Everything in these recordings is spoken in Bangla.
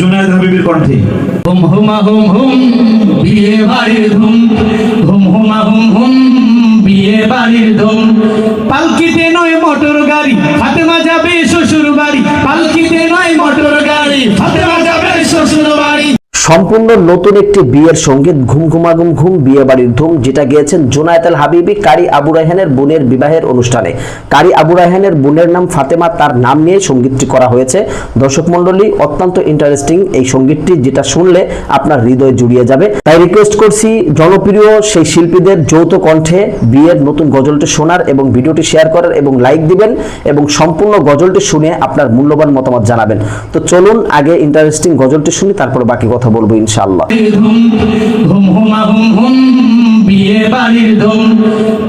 জুনায়দ হাবিবের কণ্ঠে। হুম, হুমা, হুম হুম, বিয়ে বাড়ির ধুম। হুম, হুমা, হুম হুম, বিয়ে বাড়ির ধুম। পালকিতে নয় মোটর গাড়ি, ফাতেমা যাবে শ্বশুর সম্পূর্ণ নতুন একটি বিয়ের সংগীত ঘুম ঘুমাঘুম ঘুম বিয়ে বাড়ির ধুম, যেটা গিয়েছেন জোনায়েত হাবিবি, কারি আবু রায়হানের বোনের বিবাহের অনুষ্ঠানে। কারি আবু রায়হানের বোনের নাম ফাতেমা, তার নাম নিয়ে সঙ্গীতটি করা হয়েছে। দর্শক মণ্ডলী, অত্যন্ত ইন্টারেস্টিং এই সঙ্গীতটি, যেটা শুনলে আপনার হৃদয় জুড়িয়ে যাবে। তাই রিকোয়েস্ট করছি, জনপ্রিয় সেই শিল্পীদের যৌথ কণ্ঠে বিয়ের নতুন গজলটি শোনার এবং ভিডিওটি শেয়ার করার এবং লাইক দিবেন এবং সম্পূর্ণ গজলটি শুনে আপনার মূল্যবান মতামত জানাবেন। তো চলুন, আগে ইন্টারেস্টিং গজলটি শুনি, তারপর বাকি কথা বলব বিয়ে বাড়ির ধুম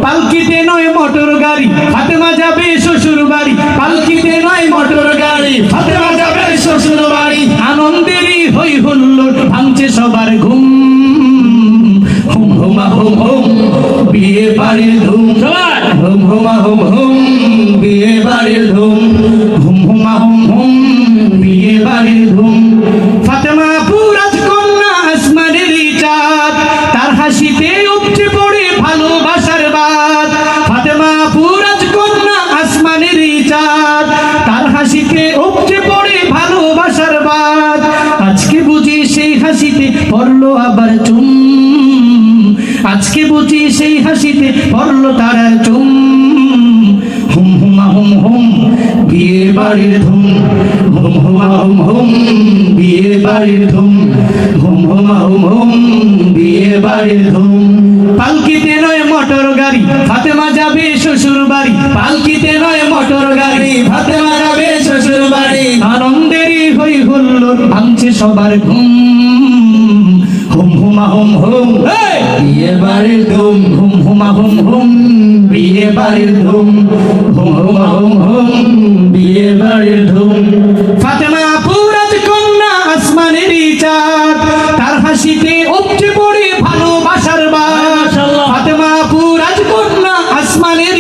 পালকিতে নয় মোটর গাড়ি ফাতেমা যাবে শ্বশুর বাড়ি। পালকিতে নয় মোটর গাড়ি ফাতেমা যাবে শ্বশুর বাড়ি। আনন্দেরই হই হুল্লোড় ভাঙছে সবার ঘুম। হুম হুমা হুম হুম বিয়ে বাড়ির ধুম। হুম হুমা হুম হুম। উপচে পড়ে ভালোবাসার বাদ। আজকে বুঝি সেই হাসিতে পড়ল আবার চুম। আজকে বুঝি সেই হাসিতে পড়ল চুম। হুম, হুমা হুম হুম বিয়ে বাড়ির ধুম। হুম, হুমা হুম হুম বিয়ে বাড়ির ধুম। হুম, হুমা হুম হুম বিয়ে বাড়ির ধুম। পালকিতে নয় মোটর গাড়ি, ফাতেমা যাবে শ্বশুর বাড়ি পালকিতে নয় মোটর গাড়ি ফাতেমা যাবে শ্বশুর বাড়ি আনন্দেরই হই হুল্লোড় ভাঙছে সবার ঘুম হুম হুমা হুম হুম। বিয়ে বাড়ির ধুম হুম হুমা হুম হুম। বিয়ে বাড়ির ধুম হুম হুমা হুম হুম। বিয়ে বাড়ির ধুম। ফাতেমা পুরাজ কন্যা আসমানের চাঁদ তার হাসিতে উপচে পড়ে ভালোবাসার বাস ফাতেমা পুরাজ কন্যা আসমানের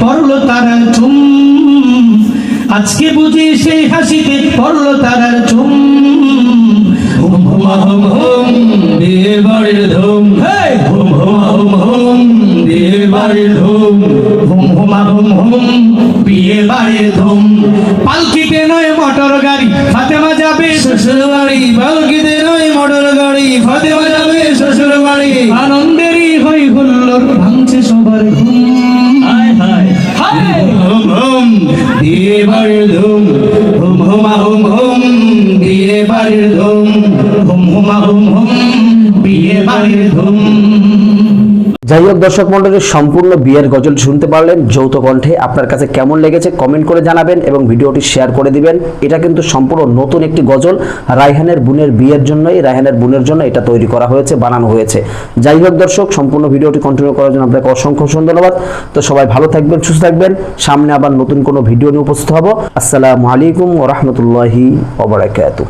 পড়ল তারা চুম আজকে বুঝি সেই হাসিতে পড়ল তারার চুম হুম হুমা হুম হুম বিয়ে বাড়ির ধুম হুম হুমা হুম হুম বিয়ে বাড়ির ধুম হুম হুমা হুম হুম বিয়ে বাড়ির ধুম পালকিতে নয় মোটর গাড়ি ফাতেমা যাবে শ্বশুর বাড়ি পালকিতে নয় মোটর গাড়ি ফাতেমা যাবে শ্বশুর বাড়ি আনন্দেরই হই হুল্লোড় ভাঙছে সবার ঘুম হায় হায় হায় হুম হুম দিয়ে বাড়ির ধুম হুম হুমা হুম হুম দিয়ে বাড়ির ধুম হুম হুমা হুম হুম বিয়ে বাড়ির ধুম যাই হোক দর্শক মন্ডলীর সম্পূর্ণ বিয়ের গজল শুনতে পারলেন। যৌথ কণ্ঠে আপনার কাছে কেমন লেগেছে কমেন্ট করে জানাবেন এবং ভিডিওটি শেয়ার করে দিবেন। এটা কিন্তু সম্পূর্ণ নতুন একটি গজল। রায়হানের বোনের বিয়ের জন্যই, রায়হানের বোনের জন্য এটা তৈরি করা হয়েছে, বানানো হয়েছে। যাই হোক দর্শক, সম্পূর্ণ ভিডিওটি কন্টিনিউ করার জন্য আপনাকে অসংখ্য অসংখ্য ধন্যবাদ। তো সবাই ভালো থাকবেন, সুস্থ থাকবেন। সামনে আবার নতুন কোনো ভিডিও নিয়ে উপস্থিত হব। আসসালামু আলাইকুম ওরহমতুল্লাহি ওবরাকাতু